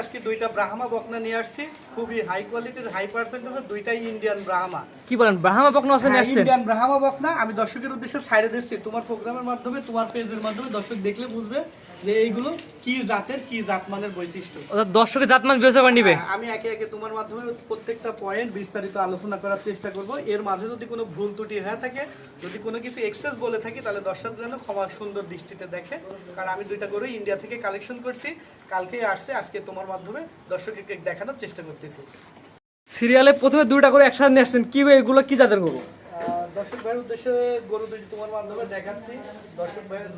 আজকে দুইটা ব্রাহ্মা বকনা নিয়ে আসছি। খুবই হাই কোয়ালিটির হাই পার্সেন্টেজের দুইটাই ইন্ডিয়ান ব্রাহ্মা। কি বলেন ব্রাহ্মা বকনা আছে নিয়ে আসছেন? ইন্ডিয়ান ব্রাহ্মা বকনা। আমি দর্শকের উদ্দেশ্যে সাইডে দিচ্ছি। তোমার প্রোগ্রামের মাধ্যমে তোমার পেজের মাধ্যমে দর্শক দেখলে বুঝবে যে এইগুলো কি জাতের কি জাতমানের বৈশিষ্ট্য? অর্থাৎ দর্শকের জাতমান বিবেচনা নিবে। হ্যাঁ, আমি একে একে তোমার মাধ্যমে প্রত্যেকটা পয়েন্ট বিস্তারিত আলোচনা করার চেষ্টা করব। এর মাঝে যদি কোনো ভুল ত্রুটি হয়ে থাকে যদি কোনো কিছু এক্সেস বলে থাকি তাহলে দর্শক যেন ক্ষমা সুন্দর দৃষ্টিতে দেখে। কারণ আমি দুইটা করে ইন্ডিয়া থেকে কালেকশন করছি। কালকে আসছে আজকে তোমার মাধ্যমে দর্শককে দেখানোর চেষ্টা করতেছি। সিরিয়ালে প্রথমে দুইটা করে একসাথে নিয়ে আসছেন। কি এগুলো কি জাতের গরু? দর্শক ভাইয়ের উদ্দেশ্যে গরু দুটি তোমার মাধ্যমে দেখাচ্ছি। দর্শক ভাইয়ের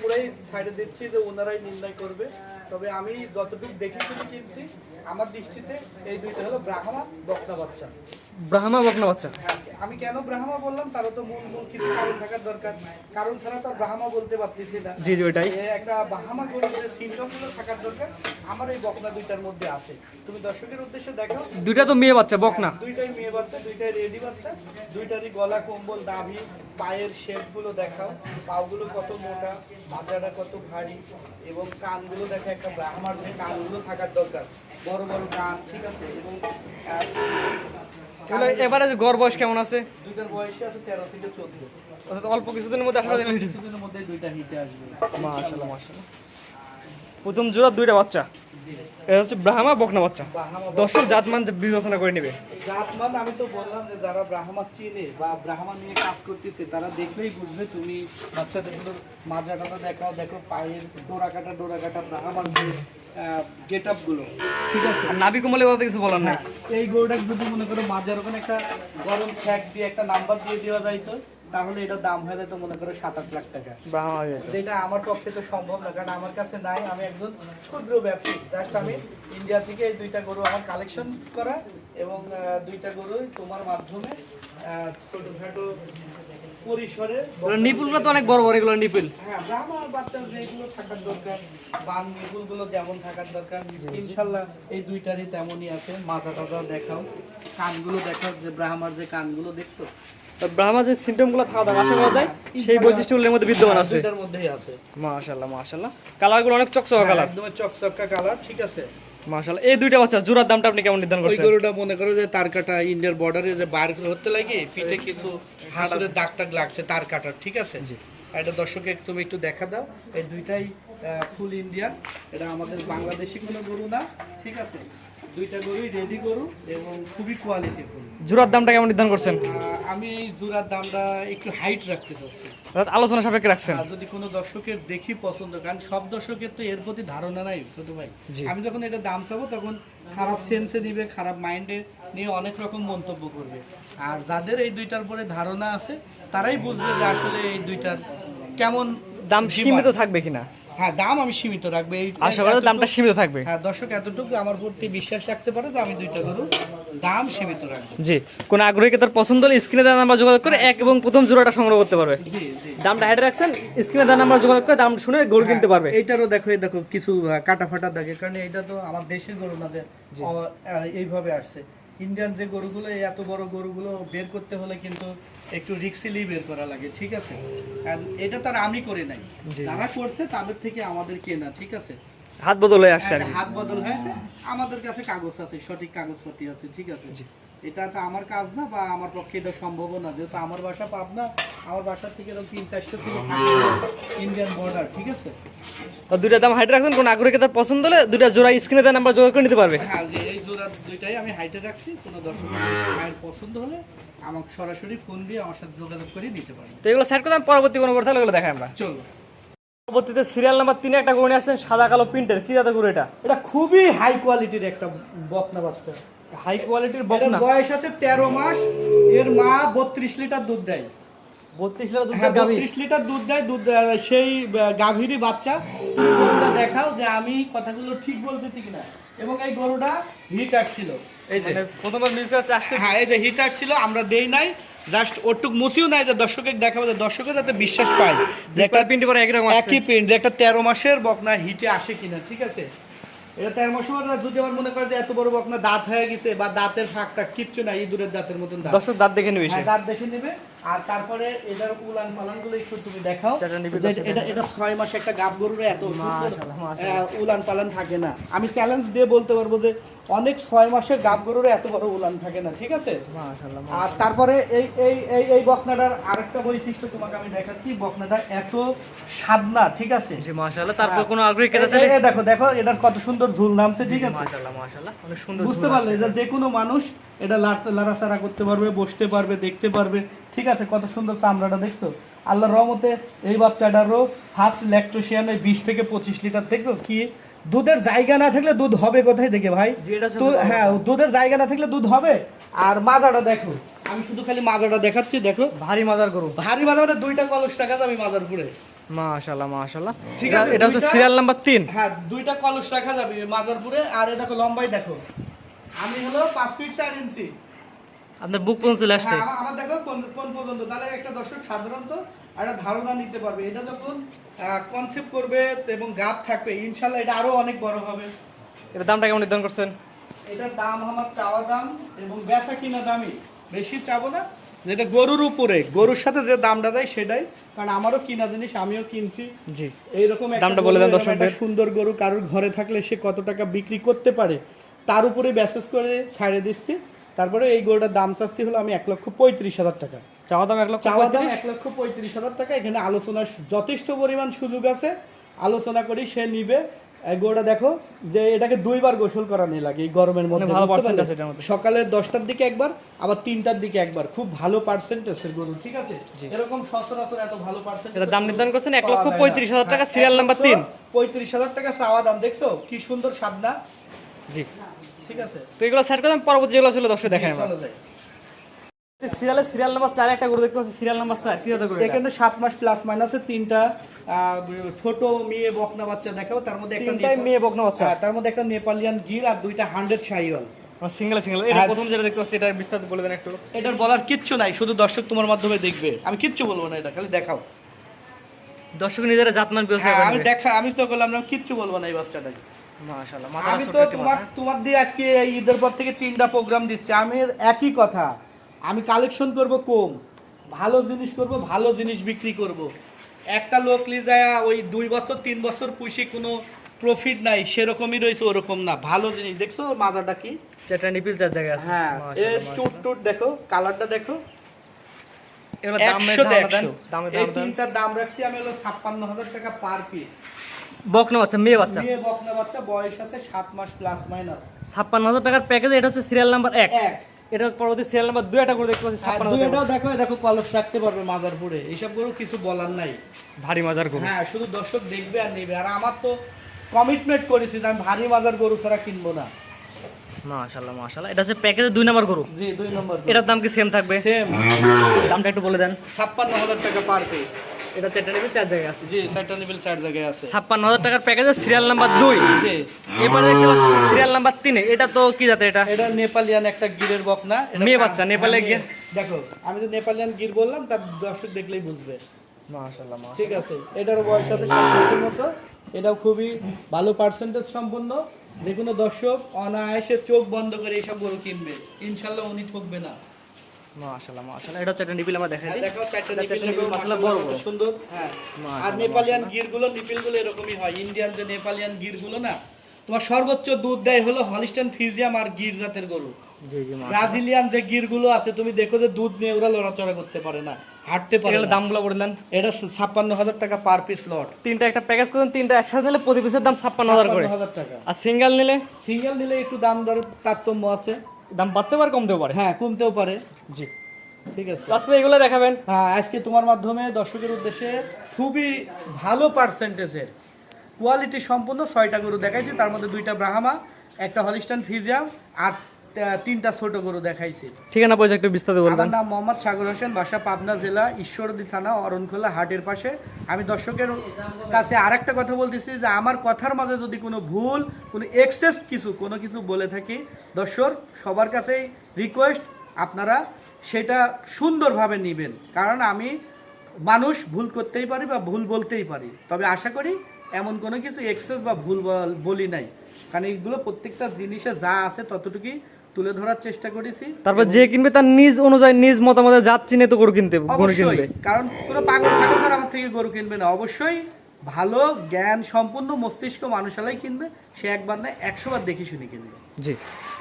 পুরাই সাইডে দিচ্ছি যে ওনারাই নির্ণয় করবে। তবে আমি যতটুকু দেখে শুনে কিনছি, আমার দৃষ্টিতে এই দুইটা হলো ব্রাহ্মা বকনা বাচ্চা। ব্রাহ্মা বকনা বাচ্চা। হ্যাঁ, আমি কেন ব্রাহ্মা বললাম? তারও তো মূল মূল কিছু কারণ থাকার দরকার। কারণ ছাড়া তো ব্রাহ্মা বলতে পারতেছি না। জি জি ওইটাই। একটা বাহামা গরুর যে সিমটমগুলো থাকার দরকার। আমার এই বকনা দুইটার মধ্যে আছে। তুমি দর্শকের উদ্দেশ্যে দেখো। দুইটা তো মেয়ে বাচ্চা বকনা। দুইটাই মেয়ে বাচ্চা দুইটাই রেডি বাচ্চা। দুইটারই গলা কম্বল দাভি পায়ের শেপগুলো দেখাও। পাগুলো কত মোটা মাজাটা কত ভারী এবং কানগুলো দেখো একটা ব্রাহ্মার যে কানগুলো থাকার দরকার। বড় বড় কান ঠিক আছে? এবং আহ, এগুলো এবারে যে গড় বয়স কেমন আছে? দুইটার বয়সে আছে তেরো থেকে চোদ্দ অর্থাৎ অল্প কিছুদিনের মধ্যে আসলে কিছুদিনের মধ্যে দুইটা হিটে আসবে। মাশাআল্লাহ মাশাআল্লাহ। প্রথম জোড়া দুইটা বাচ্চা। এটা হচ্ছে ব্রাহ্মা বকনা বাচ্চা। দর্শক জাতমান বিবেচনা করে নেবে। জাতমান আমি তো বললাম যে যারা ব্রাহ্মা চিনে বা ব্রাহ্মা নিয়ে কাজ করতেছে তারা দেখলেই বুঝবে তুমি বাচ্চাদের মাজাটা দেখাও দেখো পায়ের ডোরা কাটা ডোরা কাটা ব্রাহ্মার গেট আপগুলো ঠিক আছে? নাবি কমলে কথা কিছু বলার নাই। হ্যাঁ, এই গরুটা যদি মনে করো মাজার ওখানে একটা গরম ফ্যাক দিয়ে একটা নাম্বার দিয়ে দেওয়া যাইতো তাহলে এটার দাম হয়ে যেত মনে করো সাত আট লাখ টাকা। যেটা আমার পক্ষে তো সম্ভব না কারণ আমার কাছে নাই। আমি একজন ক্ষুদ্র ব্যবসায়ী। জাস্ট আমি ইন্ডিয়া থেকে এই দুইটা গরু আমার কালেকশন করা এবং দুইটা গরুই তোমার মাধ্যমে ছোটখাটো পরিসরে এগুলো নিপুলগুলো তো অনেক বড় বড় এগুলো নিপুল হ্যাঁ ব্রাহ্মণ বাচ্চার যেগুলো থাকার দরকার বান নিপুলগুলো যেমন থাকার দরকার ইনশাল্লাহ এই দুইটারই তেমনই আছে। মাথা টাথা দেখাও কানগুলো দেখাও যে ব্রাহ্মার যে কানগুলো দেখছ? ব্রাহ্মা যে সিমটমগুলো থাকা দরকার আশা করা যায় সেই বৈশিষ্ট্যগুলোর মধ্যে বিদ্যমান আছে। দুইটার মধ্যেই আছে। মাশাআল্লাহ মাশাআল্লাহ। কালারগুলো অনেক চকচকা কালার। একদম চকচকা কালার ঠিক আছে। মাশাআল্লাহ এই দুইটা বাচ্চা জোড়ার দামটা আপনি কেমন নির্ধারণ ওই গরুটা মনে করো যে তার কাটা ইন্ডিয়ার বর্ডারে যে বার হতে লাগে পিঠে কিছু হাসুরের দাগ টাগ লাগছে তার কাটা ঠিক আছে? এটা দর্শককে তুমি একটু দেখা দাও এই দুইটাই ফুল ইন্ডিয়ান এটা আমাদের বাংলাদেশি কোনো গরু না ঠিক আছে? দুইটা গরুই রেডি গরু এবং খুবই কোয়ালিটি জোড়ার দামটা কেমন নির্ধারণ করছেন? আমি এই জোড়ার দামটা একটু হাইট রাখতে চাচ্ছি। অর্থাৎ আলোচনা সাপেক্ষে রাখছেন। যদি কোনো দর্শকের দেখি পছন্দ কারণ সব দর্শকের তো এর প্রতি ধারণা নাই ছোট ভাই। আমি যখন এটা দাম চাবো তখন খারাপ সেন্সে নিবে খারাপ মাইন্ডে নিয়ে অনেক রকম মন্তব্য করবে। আর যাদের এই দুইটার পরে ধারণা আছে তারাই বুঝবে যে আসলে এই দুইটার কেমন দাম। সীমিত থাকবে কিনা। হ্যাঁ দাম আমি সীমিত রাখব। এই আশা করা দামটা সীমিত থাকবে। হ্যাঁ দর্শক এতটুকু আমার প্রতি বিশ্বাস রাখতে পারে যে আমি দুইটা গরু দাম সীমিত রাখব। জি কোন আগ্রহীকে তার পছন্দ হলে স্ক্রিনে দেওয়া নাম্বার যোগাযোগ করে এক এবং প্রথম জোড়াটা সংগ্রহ করতে পারবে। জি জি। দামটা হাইডে রাখছেন স্ক্রিনে দেওয়া নাম্বার যোগাযোগ করে দাম শুনে গরু কিনতে পারবে। এইটারও দেখো এই দেখো কিছু আহ, কাটা ফাটা দাগে কারণ এইটা তো আমার দেশের গরু না এইভাবে আসছে। ইন্ডিয়ান যে গরুগুলো এত বড় গরুগুলো বের করতে হলে কিন্তু একটু রিক্সিলি বের করা লাগে ঠিক আছে? এটা তার আমি করে নাই। যারা করছে তাদের থেকে আমাদের কেনা ঠিক আছে? হাত বদল হয়ে আসছে হাত বদল হয়েছে আমাদের কাছে কাগজ আছে সঠিক কাগজপত্র আছে ঠিক আছে? এটা তো আমার কাজ না বা আমার পক্ষে এটা সম্ভব না। যেহেতু আমার বাসা পাবনা আমার বাসা থেকে এরকম তিন চারশো ইন্ডিয়ান বর্ডার ঠিক আছে? আর দুইটা দাম হাইডে রাখছেন? কোন আগ্রহীকে তার পছন্দ হলে দুইটা জোড়া স্ক্রিনে দেওয়া নাম্বার যোগাযোগ করে নিতে পারবে। হ্যাঁ যে এই জোড়া দুইটাই আমি হাইটে রাখছি কোনো দর্শক মায়ের পছন্দ হলে আমাকে সরাসরি ফোন দিয়ে আমার সাথে যোগাযোগ করে নিতে পারবে। তো এগুলো সেট করতাম পরবর্তী কোনো কথা এগুলো দেখাই আমরা। চলো। পরবর্তীতে সিরিয়াল নাম্বার তিনে একটা গরু নিয়ে আসছেন সাদা কালো প্রিন্টের কি জাতের গরু এটা? এটা খুবই হাই কোয়ালিটির একটা বকনা বাচ্চা। হাই কোয়ালিটির বকনা বয়স আছে তেরো মাস এর মা বত্রিশ লিটার দুধ দেয়। বত্রিশ লিটার দুধ হ্যাঁ গাভী? বত্রিশ লিটার দুধ দেয় দুধ সেই গাভীরই বাচ্চা। তুমি গরুটা দেখাও যে আমি কথাগুলো ঠিক বলতেছি কিনা। এবং এই গরুটা হিট আসছিল এই যে। মানে প্রথমবার মিল্ক কাছে আসছে? হ্যাঁ এই যে হিটার ছিল আমরা দেই নাই। জাস্ট ওটুক মুছিও নাই যে দর্শকে দেখাবো যে দর্শকে যাতে বিশ্বাস পায়। যে একটা প্রিন্ট পরে একই রকম আসছে। একই প্রিন্ট যে একটা তেরো মাসের বকনা হিটে আসে কিনা ঠিক আছে? এটা তেরো মাসের যদি আমার মনে করে যে এত বড় বকনা দাঁত হয়ে গেছে বা দাঁতের ফাঁকটা কিচ্ছু নাই ইঁদুরের দাঁতের মতন দাঁত। দর্শক দাঁত দেখে নেবে হ্যাঁ, দাঁত দেখে নেবে। আর তারপরে এটার উলান পালানগুলো একটু তুমি দেখাও। চাচা নিবি যে তো এটা এটা ছয় মাসে একটা গাব গরুর এত সুন্দর, মাশাআল্লাহ, মাশাআল্লাহ। আহ, উলান পালান থাকে না। আমি চ্যালেঞ্জ দিয়ে বলতে পারব যে অনেক ছয় মাসের গাব গরুর এত বড় উলান থাকে না ঠিক আছে? আর তারপরে এই এই এই এই বকনাটার আরেকটা বৈশিষ্ট্য তোমাকে আমি দেখাচ্ছি বকনাটা এত সাদনা ঠিক আছে? মাশাআল্লাহ তারপর কোনো আগ্রহী এই দেখো দেখো এটার কত সুন্দর ঝুল নামছে ঠিক আছে? মাশাআল্লাহ মাশাআল্লাহ অনেক সুন্দর বুঝতে পারলে এটা যে কোনো মানুষ এটা লাড়াচাড়া করতে পারবে বসতে পারবে দেখতে পারবে। ঠিক আছে কত সুন্দর চামড়াটা দেখছ? আল্লাহর রহমতে এই বাচ্চাটারও ফার্স্ট ল্যাকটোশিয়ানে বিশ থেকে পঁচিশ লিটার দেখো কি? দুধের জায়গা না থাকলে দুধ হবে কোথায় থেকে ভাই? হ্যাঁ দুধের জায়গা না থাকলে দুধ হবে? আর মাজাটা দেখো আমি শুধু খালি মাজাটা দেখাচ্ছি দেখো। ভারী মাজার গরু। ভারী মাজা মানে দুইটা কলস টাকা যাবে মাজারপুরে মাশাআল্লাহ মাশাআল্লাহ। ঠিক আছে, এটা হচ্ছে সিরিয়াল নাম্বার তিন। হ্যাঁ দুইটা কলস রাখা যাবে মাজারপুরে আর এ দেখো লম্বাই দেখো। আমি হলো পাঁচ ফিট চার ইঞ্চি আপনার বুক পর্যন্ত চলে আসছে? হ্যাঁ, আমার- দেখো কোন কোন পর্যন্ত। তাহলে একটা দর্শক সাধারণত একটা ধারণা নিতে পারবে। এটা যখন কনসেপ্ট করবে এবং গাপ থাকবে ইনশাল্লাহ এটা আরও অনেক বড় হবে। এটা দামটা কেমন নির্ধারণ করছেন? এটার দাম আমার চাওয়া দাম এবং বেচা কিনা দামই। বেশি চাবো না যেটা গরুর উপরে গরুর সাথে যে দামটা দেয় সেটাই। কারণ আমারও কিনা জিনিস আমিও কিনছি। জি। এইরকম দামটা বলে দেন দর্শকদের। সুন্দর গরু কারোর ঘরে থাকলে সে কত টাকা বিক্রি করতে পারে তার উপরে মেসেজ করে ছাড়ে দিচ্ছি। তারপরে এই গরুটার দাম চাচ্ছি হলো আমি এক লক্ষ পঁয়ত্রিশ হাজার টাকা। চাওয়া দাম এক লক্ষ চাওয়া দাম এক লক্ষ পঁয়ত্রিশ হাজার টাকা। এখানে আলোচনার যথেষ্ট পরিমাণ সুযোগ আছে। আলোচনা করি সে নিবে। গরুটা দেখো যে এটাকে দুইবার গোসল করানো লাগে এই গরমের মধ্যে মানে। সকালে দশটার দিকে একবার আবার তিনটার দিকে একবার খুব ভালো পার্সেন্টেজের গরু ঠিক আছে? এরকম সচরাচর এত ভালো পার্সেন্ট এটার দাম নির্ধারণ করছেন এক লক্ষ পঁয়ত্রিশ হাজার টাকা সিরিয়াল নাম্বার তিন। পঁয়ত্রিশ হাজার টাকা চাওয়া দাম দেখছ? কি সুন্দর সাদনা জি। ঠিক আছে? তো এগুলো সেট করে পরবর্তী যেগুলো ছিল দর্শক আমরা যাই। সিরিয়ালে সিরিয়াল নাম্বার চার একটা গরু দেখতে পাচ্ছি সিরিয়াল নাম্বার চার। কি এখানে সাত মাস প্লাস মাইনাসে তিনটা ছোট মেয়ে বকনা বাচ্চা দেখাবো। তার মধ্যে একটা মেয়ে বকনা বাচ্চা। হ্যাঁ, তার মধ্যে একটা নেপালিয়ান গির আর দুইটা হান্ড্রেড সিঙ্গেল সিঙ্গেল এটা। প্রথম যেটা দেখতে পাচ্ছি এটা বিস্তারিত বলে দেন একটু। এটার বলার কিচ্ছু নাই শুধু দর্শক তোমার মাধ্যমে দেখবে। আমি কিচ্ছু বলব না এটা খালি দেখাও। দর্শক নিজেরা জাতমান হ্যাঁ, আমি দেখা আমি তো বললাম না কিচ্ছু বলব না এই বাচ্চাটাকে। মাশাআল্লাহ আমি তো তোমার তোমার দিয়ে আজকে ঈদের পর থেকে তিনটা প্রোগ্রাম দিচ্ছি। আমি একই কথা। আমি কালেকশন করব কম ভালো জিনিস করব ভালো জিনিস বিক্রি করব। একটা লোক লিজায়া ওই দুই বছর তিন বছর পুষি কোনো প্রফিট নাই সেরকমই রয়েছে ওরকম না। ভালো জিনিস দেখছ মাজাটা কি? চারটা নিপিল চার জায়গায় আছে। হ্যাঁ এর চুট টুট দেখো কালারটা দেখো। দামে রাখছি আমি হলো ছাপ্পান্ন হাজার টাকা পার পিস বকনা বাচ্চা মেয়ে বাচ্চা? মেয়ে বকনা বাচ্চা বয়স আছে সাত মাস প্লাস মাইনাস ছাপ্পান্ন হাজার টাকার প্যাকেজ এটা হচ্ছে সিরিয়াল নাম্বার এক। এটা পরবর্তী সিরিয়াল নাম্বার দুই একটা করে দেখতে পাচ্ছি ছাপ্পান্ন দুইটাও দেখো দেখো কলস রাখতে পারবে মাজারপুরে এইসব গরু কিছু বলার নাই। ভারী মজার গরু। হ্যাঁ শুধু দর্শক দেখবে আর নেবে। আর আমার তো কমিটমেন্ট করেছি আমি ভারী মাজার গরু ছাড়া কিনবো না। মাশাআল্লাহ মাশাআল্লাহ। এটা হচ্ছে প্যাকেজে দুই নাম্বার গরু। জি দুই নম্বর এটার দাম কি সেম থাকবে? সেম দামটা একটু বলে দেন। ছাপ্পান্ন হাজার টাকা পার পিস এটা চারটা চার জায়গায় আছে। জি চারটা নিবিল চার জায়গায় আছে। ছাপ্পান্ন হাজার টাকার প্যাকেজে সিরিয়াল নাম্বার দুই। জি। এবার সিরিয়াল নাম্বার তিনে। এটা তো কি জাতের এটা? এটা নেপালিয়ান একটা গিরের বকনা। এটা মেয়ে বাচ্চা, নেপালে হ্যাঁ, গির। দেখো আমি তো নেপালিয়ান গির বললাম তার দর্শক দেখলেই বুঝবে। মাশাআল্লাহ ঠিক আছে এটার বয়স আছে মতো। এটাও খুবই ভালো পার্সেন্টেজ সম্পন্ন। যে কোনো দর্শক অনায়াসে চোখ বন্ধ করে এইসব গরু কিনবে। ইনশাল্লাহ উনি ঠকবে না। মাশাআল্লাহ মাশাআল্লাহ। এটা হচ্ছে নিপিল আমরা দেখাই হ্যাঁ, দিই দেখো চারটা নিপিল চারটা দেখো, নিপিল মাশাআল্লাহ মাশাআল্লাহ বড় বড়। সুন্দর। হ্যাঁ আর নেপালিয়ান গিরগুলো নিপিলগুলো এরকমই হয়। ইন্ডিয়ান যে নেপালিয়ান গিরগুলো না তোমার সর্বোচ্চ দুধ দেয় হলো হলিস্টান ফিজিয়াম আর গির জাতের ব্রাজিলিয়ান যে গিরগুলো আছে তুমি দেখো যে দুধ নিয়ে ওরা লড়াচড়া করতে পারে না হাঁটতে পারে এগুলো না। দামগুলো বলে দেন। এটা ছাপ্পান্ন হাজার টাকা পার পিস লট তিনটা একটা প্যাকেজ করেন তিনটা একসাথে নিলে প্রতি পিসের দাম ছাপ্পান্ন হাজার করে। হাজার টাকা। আর সিঙ্গেল নিলে? সিঙ্গেল নিলে একটু দাম দর তারতম্য আছে। দাম বাড়তে পারে কমতেও পারে। হ্যাঁ কমতেও পারে। জি। ঠিক আছে। আজকে এগুলো দেখাবেন। হ্যাঁ আজকে তোমার মাধ্যমে দর্শকের উদ্দেশ্যে খুবই ভালো পার্সেন্টেজের কোয়ালিটি সম্পূর্ণ ছয়টা গরু দেখাইছি। তার মধ্যে দুইটা ব্রাহামা একটা হলিস্টান ফিজিয়াম আর তিনটা ছোট গরু দেখাইছি। ঠিকানা পয়সা একটু বিস্তারিত বলবেন। আমার নাম মোহাম্মদ সাগর হোসেন বাসা পাবনা জেলা ঈশ্বরদী থানা অরণখোলা হাটের পাশে। আমি দর্শকের কাছে আরেকটা কথা বলতেছি যে আমার কথার মাঝে যদি কোনো ভুল কোনো এক্সেস কিছু কোনো কিছু বলে থাকি দর্শক সবার কাছেই রিকোয়েস্ট আপনারা সেটা সুন্দরভাবে নেবেন। কারণ আমি মানুষ ভুল করতেই পারি বা ভুল বলতেই পারি। তবে আশা করি এমন কোনো কিছু এক্সেস বা ভুল বল- বলি নাই। কারণ এইগুলো প্রত্যেকটা জিনিসে যা আছে ততটুকুই তুলে ধরার চেষ্টা করেছি। তারপর যে কিনবে তার নিজ অনুযায়ী নিজ মতামতে জাত চিনে তো গরু কিনতে গরু কিনবে। কারণ কোনো পাগল ছাগল আমার থেকে গরু কিনবে না। অবশ্যই ভালো জ্ঞান সম্পূর্ণ মস্তিষ্ক মানুষালাই কিনবে। সে একবার না একশো বার দেখে শুনে কিনবে। জি।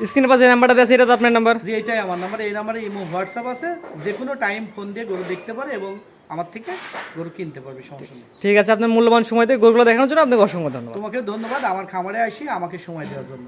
স্ক্রিনে পাশে নাম্বারটা দেওয়া এটা তো আপনার নাম্বার? যে এটাই আমার নাম্বার। এই নাম্বারে ইমো হোয়াটসঅ্যাপ আছে। যে কোনো টাইম ফোন দিয়ে গরু দেখতে পারে এবং আমার থেকে গরু কিনতে পারবে সমস্যা নেই। ঠিক আছে আপনার মূল্যবান সময় দিয়ে গরুগুলো দেখানোর জন্য আপনাকে অসংখ্য ধন্যবাদ। তোমাকে ধন্যবাদ। আমার খামারে আসি আমাকে সময় দেওয়ার জন্য।